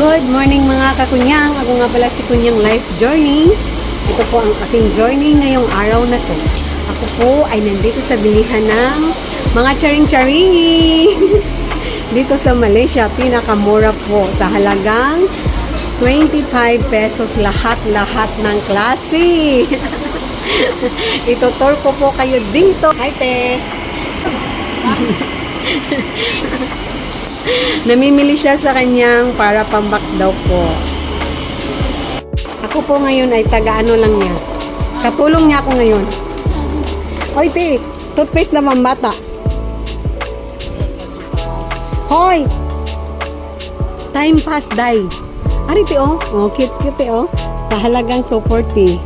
Good morning mga kakunyang. Ako nga pala si Kunyang Life Journey. Ito po ang aking journey ngayong araw na to. Ako po ay nandito sa bilihan ng mga charing-charing. dito sa Malaysia, pinakamura po sa halagang 25 pesos lahat-lahat ng klase. Itutur ko po kayo dito. Hi, te! Namimili siya sa kanyang para pambox daw po. Ako po ngayon ay taga-ano lang niya. Katulong niya ako ngayon. Hoy, te! Toothpaste na pambata. Hoy! Time pass die. Ari, te, oh. Oh, cute, cute, te, oh. Sa halagang 240.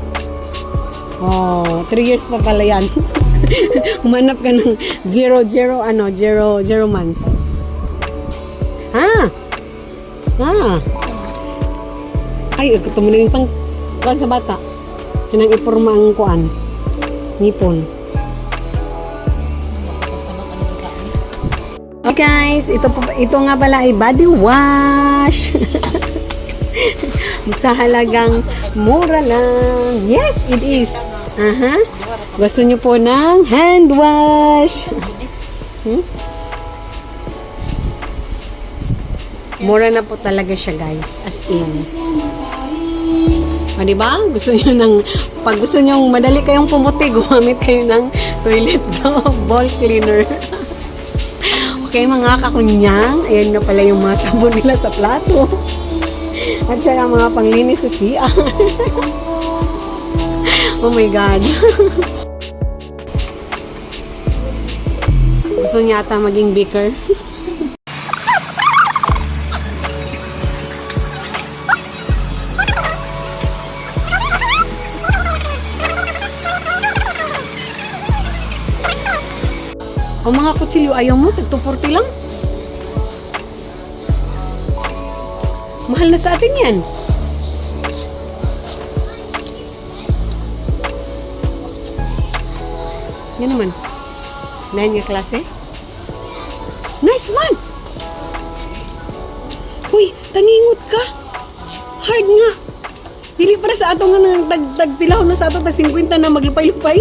Oh, 3 years pa pala yan. Umanap ka ng 0, 0, ano, 0, 0 months. Ah! Ay, ito mo na pang kuan sa bata. Kanang iporma ang kuan. Nipon. Okay guys, ito, po, ito nga pala ay body wash. sa halagang mura lang. Yes, it is. Aha. Gusto niyo po ng hand wash. Hmm? Mura na po talaga siya, guys. As in. O, di ba? Gusto niyo ng, pag gusto niyo madali kayong pumuti, gumamit kayo ng toilet ball cleaner. okay, mga kakunyang, ayan na pala yung mga sabon nila sa plato. At siya ang mga panglinis sa CR. oh my God. Gusto niya ata maging baker. Ang mga kutsilyo ayaw mo, tag 240 lang. Mahal na sa atin yan. Yan naman. Nine nga klase. Nice one! Uy, tangingot ka. Hard nga. Dili para sa ato nga nang tag pilaw na sa ato tag 50 na maglupay-lupay.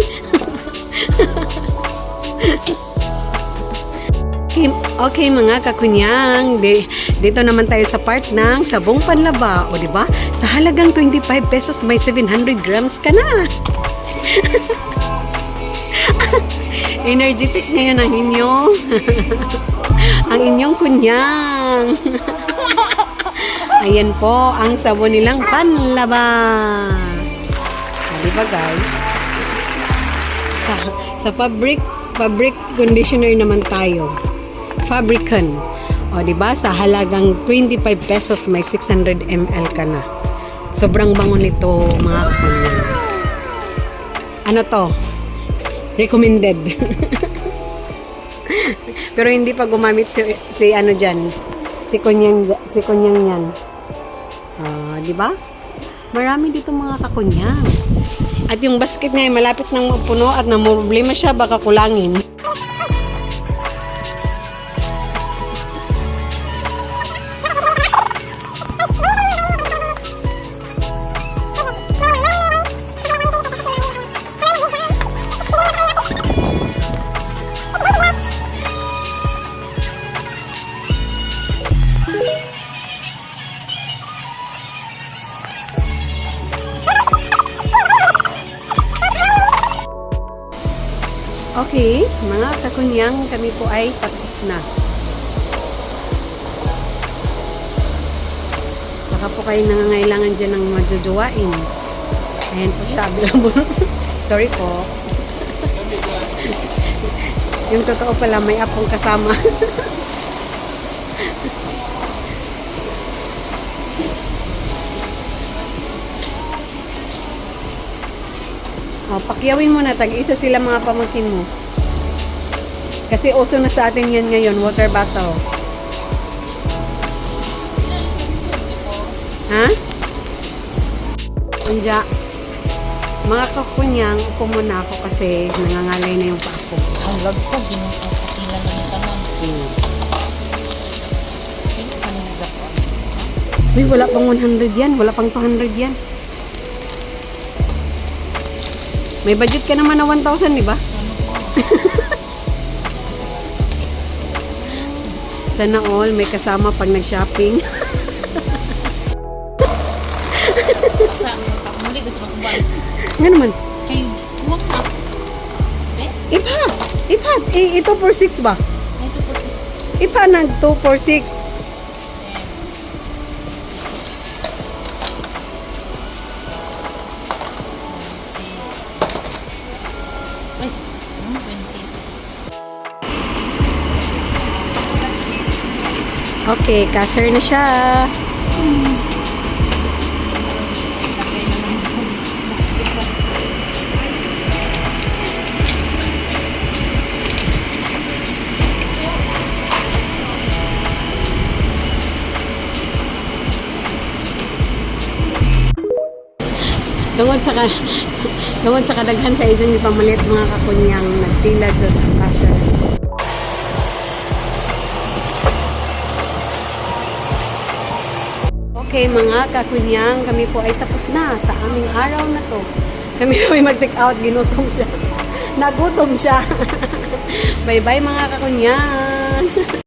Okay, okay mga kakunyang, di, dito naman tayo sa part ng sabong panlaba. O di ba? Sa halagang 25 pesos may 700 grams ka na. Energetic ngayon ang inyong ang inyong kunyang. Ayan po ang sabon nilang panlaba. Di ba guys? Sa, sa fabric fabric conditioner naman tayo. Fabrican. O, di ba? Sa halagang 25 pesos, may 600 ml ka na. Sobrang bango nito, mga kakunyang. Ano to? Recommended. Pero hindi pa gumamit si, si ano dyan. Si kunyang, si kunyang yan. Ah, di ba? Marami dito mga kakunyang. At yung basket niya ay malapit nang mapuno at na problema siya baka kulangin. Okay, mga kakunyang, kami po ay tapos na. Baka po kayo nangangailangan dyan ng majujuwain. Ayan po siya, available. Sorry po. Yung totoo pala, may apong kasama. Oh, pakyawin mo na, tag-isa sila mga pamangkin mo. Kasi uso na sa atin yan ngayon, water bottle. Ha? Anja, mga kakunyang, upo muna ako kasi nangangalay na yung pa ako. Ang lag ko, ginukutilan na ni tanan. Hmm. Ko. Uy, wala pang 100 yan. Wala pang 200 yan. May budget ka naman na 1,000, di ba? Sana all may kasama pag nag-shopping. Sa muli ko sa kuban. Nga naman. Kay kuwak na. Eh, Ipa! Ipa! Ito for 6 ba? 2 for 6. Ipa nag 2 for 6. Okay, cashier na siya. Tungod sa ka, tungod sa kadaghan sa isang pamalit mga kakunyang nagtila sa cashier. Okay mga kakunyang, kami po ay tapos na sa aming araw na to. Kami po ay mag-take out, ginutom siya. Nagutom siya. Bye-bye mga kakunyang.